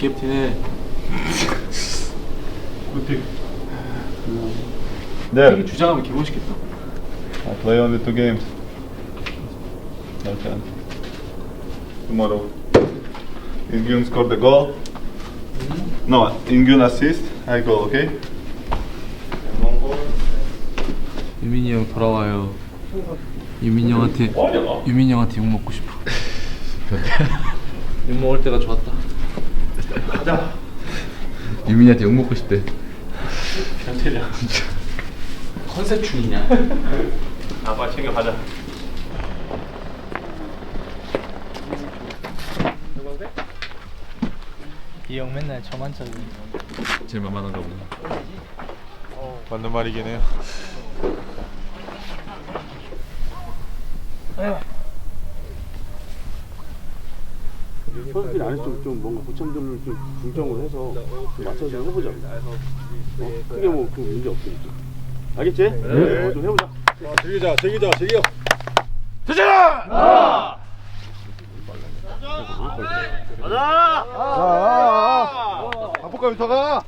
캡틴해. 어떻게 There. 주장하면 개멋있겠다. I play only two games. No chance. Tomorrow. Ingyun scored the goal. No, Ingyun assist. I goal, okay? And one goal. 유민이 형 돌아와요. 유민이 형한테 유민이 형한테 욕 먹고 싶어. 욕 먹을 때가 좋았다. 가자. 유민이한테 욕 먹고 싶대. 변태냐? 컨셉 중이냐? 아빠 챙겨 가자. 이 형 맨날 저만 찾는 제일 만만한가 보네. 맞는 말이긴 해요. 선수들이 안에 좀, 좀 뭔가 고참점을 좀 중점으로 해서 좀 맞춰서 좀 해보자. 어? 크게 뭐 그 문제 없으니까. 알겠지? 네. 어, 좀 해보자. 즐기자, 즐기자, 즐겨. 가자! 한폭감 더 가!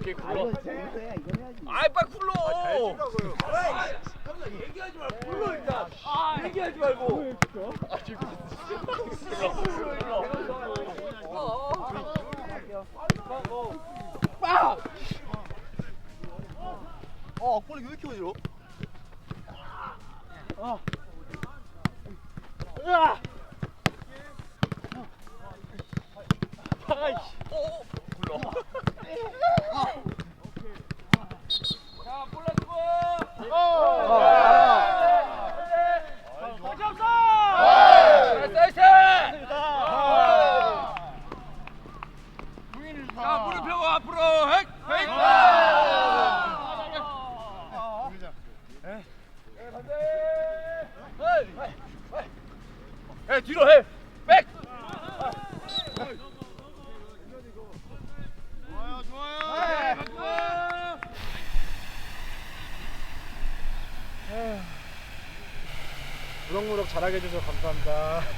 이게 굴러. 아이 불러. 왜 이렇게 어지러워? 어. 으아! 아이씨. 어, 굴러. 자, 볼라 주고. 어. 무럭무럭 잘하게 해줘서 감사합니다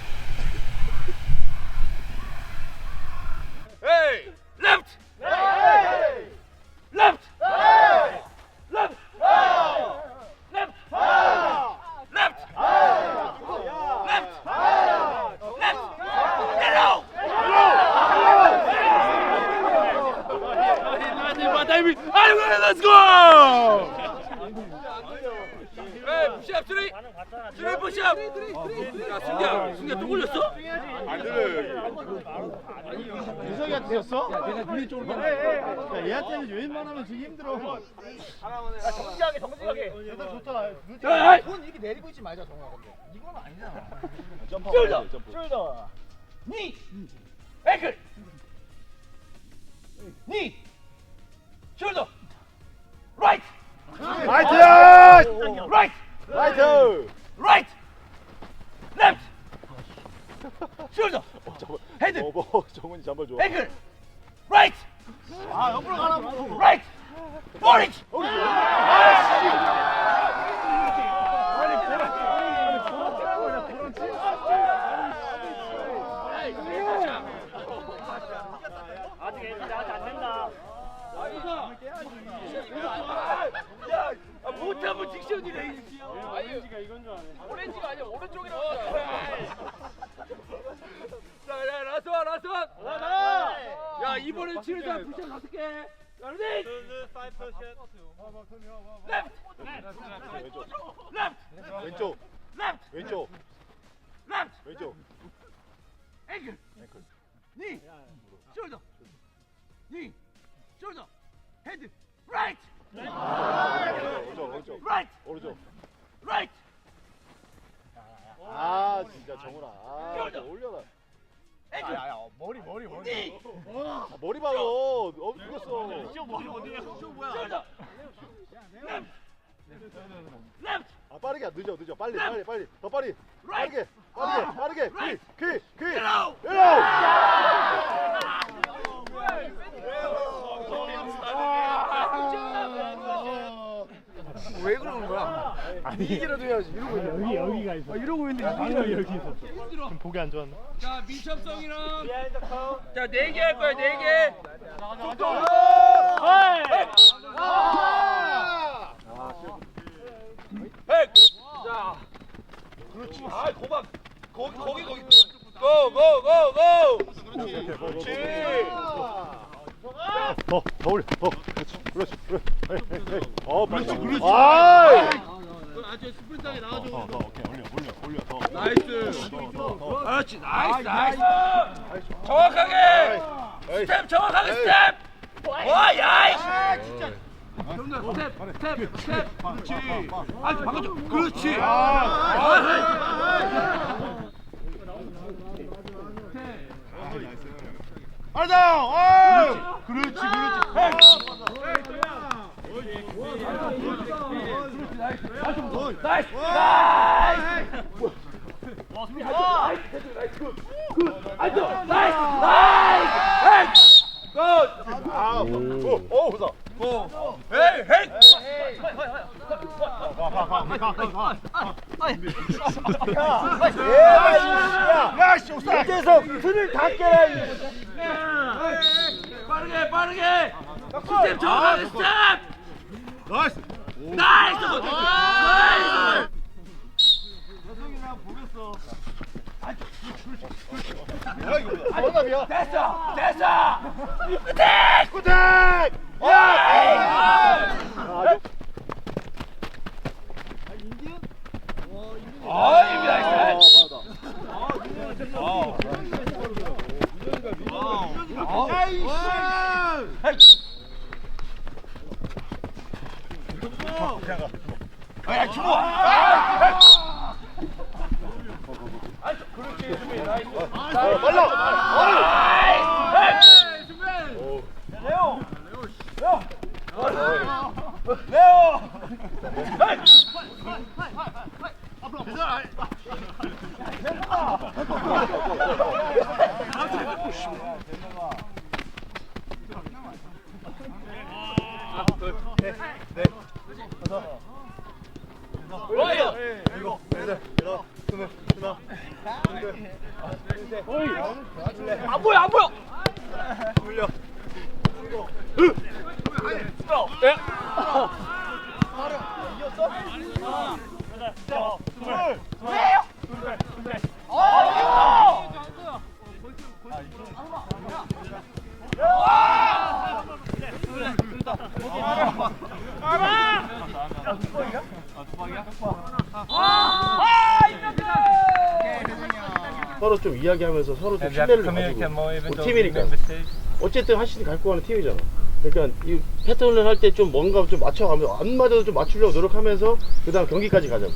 졌어? 야 내가 니네 쪽으로 가 야, 얘한테는 웬만하면 지기 힘들어. 정직하게 정직하게. 얘들 좋잖아 손 이렇게 내리고 있지 말자 정아 근데. 이건 아니잖아. 점프 숄더! 니! 앵클! 니! 숄더! 라이트! 라이트! 라이트! 라이트! 라이트! 레프트 숄더 헤드! 어, 정훈이 잠발 좋아. 앵클 라이트 아 옆으로 가라고 라이트 오리지 못하면 직선이래 오렌지가 이건 줄 아네 오렌지가 아니야 오른쪽이라고 자, 야, 라스원, 라스원. 야, 이번엔 사람 부샷 다섯 개. 자, 레디. 레프트. 왼쪽, 레프트. 왼쪽, 레프트. 왼쪽. 앵클. 니. 숄더. 니. 숄더. 헤드. 라이트. 오른쪽, 오른쪽, 라이트. 오른쪽. 라이트. 아, 진짜 정훈아. 아. 올려라. 야야. 머리 머리 머리. 아, 머리 봐요. 어 죽었어. 저 머리 어디야? 저 뭐야? 아 빠르게 안 늦어 늦어. 빨리 빨리 빨리. 더 빨리. 빠르게 빠르게 빠르게. 퀴퀴퀴 옐로우 왜 그러는 거야? 아니 이기라도 해야지. 이러고 있는데. 여기 여기가 있어. 아, 이러고 있는데 방금 여기 있었어. 좀 보기 안 좋았나? 자 민첩성이랑 자네 개 할 거야 네 개. 그렇지. 아 고박 거기 거기 거기. 고고고고. 그렇지 더더 올려 더 그렇지 그렇지 그렇지 어 그렇지 그렇지 아이 아주 스프린트하게 나와줘. 더, 더, 오케이 올려 올려 올려 더 나이스. 더, 더, 더. 그렇지 나이스 나이스. 정확하게. 스텝 정확하게 스텝. 와 야이. 진짜. 스텝 스텝 스텝. 그렇지. 아. 그렇지. 아. 알다. 아! 그렇지 그렇지. 나이스 나이스. 나이스 나이스. 아, 오, 오, 보자. 헤이 헤이. 야, 씨, 옥사. 계속 틀을 다 깨라. 이. 빠르게 빠르게. 스텝 정확하게 스텝. 나이스. 나이스. 나이스. 야! 아 이미 나이스. 야, 주모. 아! 이야기하면서 서로 좀 신뢰를 가지고 뭐 팀이니까 어쨌든 하시는 갖고 가는 팀이잖아. 그러니까 이 패턴을 할 때 좀 뭔가 좀 맞춰가면서 안 맞아도 좀 맞추려고 노력하면서 그다음 경기까지 가자고.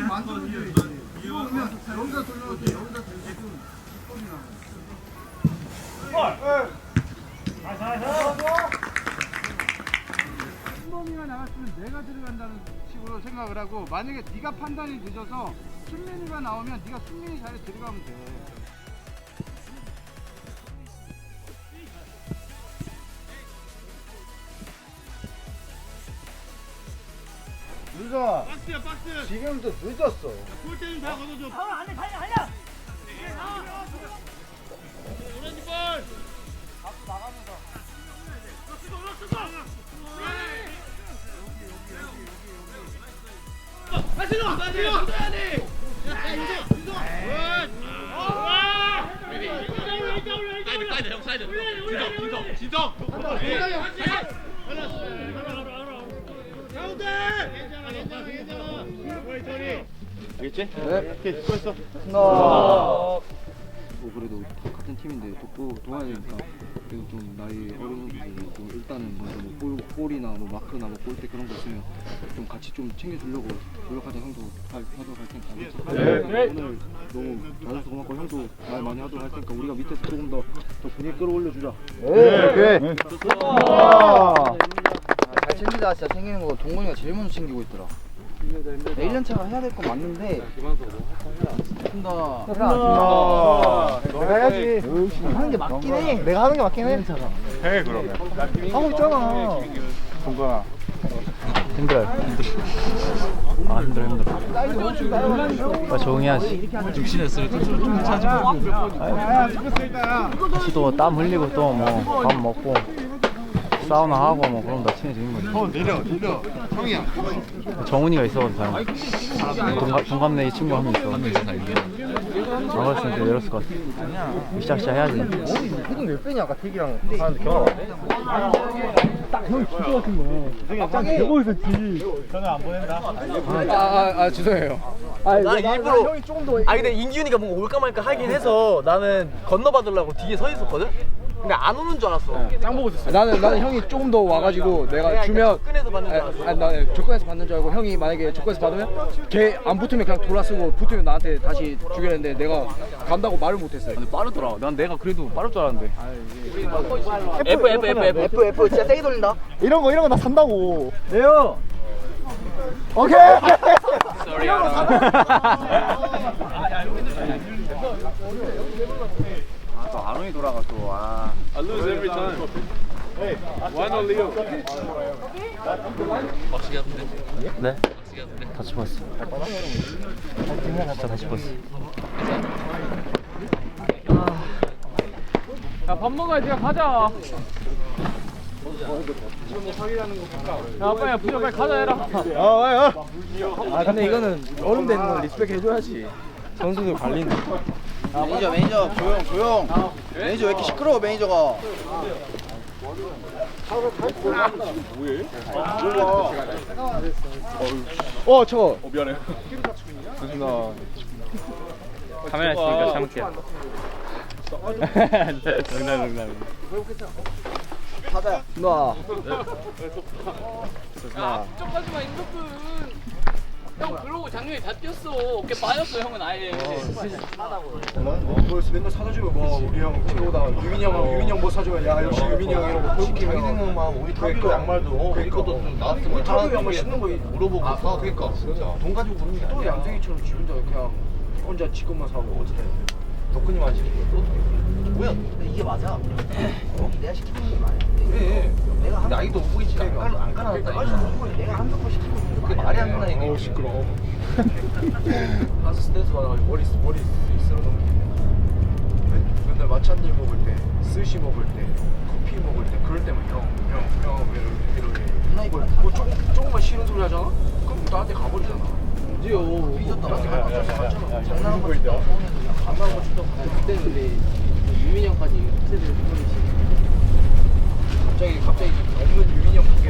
몇 개를 만들어줘야지. 이거 그러면 여기다 돌려놓고 여기다 돌리고 꼴이 나. 준범이가 나갔으면 내가 들어간다는 식으로 생각을 하고 만약에 네가 판단이 늦어서 순민이가 나오면 네가 순민이 자리에 들어가면 돼. 늦어. 지금도 늦었어. 사이드 사이드 형 사이드 진성 진성 진성 알겠지? 네. 오케이, 수고했어. 뭐 그래도 같은 팀인데 돕고 도와야 되니까 그리고 좀 나이 어린 선수들은 좀 일단은 먼저 뭐 볼, 볼이나 뭐 마크나 뭐 골대 그런 거 있으면 좀 같이 좀 챙겨주려고 노력하자 형도 할, 하도록 할 테니까 알겠지? 네. 오늘 너무 잘해서 고맙고 형도 말 많이 하도록 할 테니까 우리가 밑에서 조금 더, 더 분위기 끌어올려주자 오케이. 잘 챙기다 진짜 챙기는 거 동건이가 제일 먼저 챙기고 있더라. 내 1년 차가 해야 될 건 맞는데 좀더 아, 내가 해야지. 하는 게 맞긴 해. 내가 하는 게 맞긴 해. 해 그러면. 하고 있잖아. 동건아. 힘들어요. 힘들어. 아 힘들어 힘들어. 아 조용히 하지. 좀 친했어요. 좀 같이 또땀 흘리고 또 뭐 밥 먹고 사우나 하고 뭐 그럼 다 친해지는 거지. 어 내려 내려. 형이야. 정훈이가 있어가지고 다행. 동갑 동갑내 친구 한 명 있어. 한명 있어. 안 그랬으면 내가 내렸을 것 같아. 시작 시작 해야지. 호동 몇 배냐 아까 태기랑 하는데 경험? 딱형 진짜 같은 거야. 갑자기 대고 있었지. 저는 안 보낸다. 아아 죄송해요. 나 일부러 형이 조금 더. 아 근데 인기훈이가 뭔가 올까 말까 하긴 해서 나는 건너받으려고 뒤에 서 있었거든? 근데 안 오는 줄 알았어 짱 보고 있었어 나는 나는 형이 조금 더 와가지고 내가 주면 접근해서 받는 줄 알았어 아니 나 조건에서 받는 줄 알고 형이 만약에 조건에서 받으면 걔 안 붙으면 그냥 돌아쓰고 붙으면 나한테 다시 주겠는데 내가 간다고 말을 못했어요. 근데 빠르더라. 난 내가 그래도 빠를 줄 알았는데. F F F F F F 진짜 세게 돌린다. 이런 거 이런 거 나 산다고. 내요. 오케이. 또 아론이 돌아가 또. 아. 네? 다 집었어. 진짜 다 집었어. 야밥 먹어야지 가자 야 빨리 부자 빨리 가자 해라 어, 어. 아 근데 이거는 어른 되는 건 리스펙 해줘야지. 선수들 관리는. 매니저 매니저 조용 조용. 매니저 왜 이렇게 시끄러워 매니저가. 어 저거. 카메라 있으니까 참을게. 농담 농담. 나. 걱정하지마 임덕근 형 그러고 작년에 다 뛰었어. 어깨 빠졌어 형은 아예. 뭐 맨날 사다 주면 뭐 우리 형 유민이 형하고 유민이 형뭐 사주면 야 역시 유민이 형 이런 거 시키면 자기 생각만 우리 타비도 양말도 어 그것도 좀 나왔으면 우리 타비 양말 신는 거 물어보고. 아 그러니까. 진짜 돈 가지고 그러는 또 양생이처럼 지 혼자 그냥 혼자 지 것만 사고 어떻게 덕분이만 시키고 뭐야? 이게 맞아. 내가 시키는 게 맞아 그래. 내가 나이도 못 보이지 안 까놨다. 내가 한번 시키고 그게 말이 안 되나 이게 어 시끄러워. 가서 스탠스 받아가지고 머리 머리 쓸어 넘기네. 맨- 맨날 마찬들 먹을 때 스시 먹을 때 커피 먹을 때 그럴 때만 형형형 이렇게 이렇게. 이걸 뭐 조금 조금만 싫은 소리 하잖아? 그럼 나한테 가버리잖아. 언제요 삐졌다. 나한테 가버리잖아 장난한 거 진짜 장난한 거 진짜 그때 근데 유민이 형까지 세대를 뚫리지. 갑자기 갑자기 없는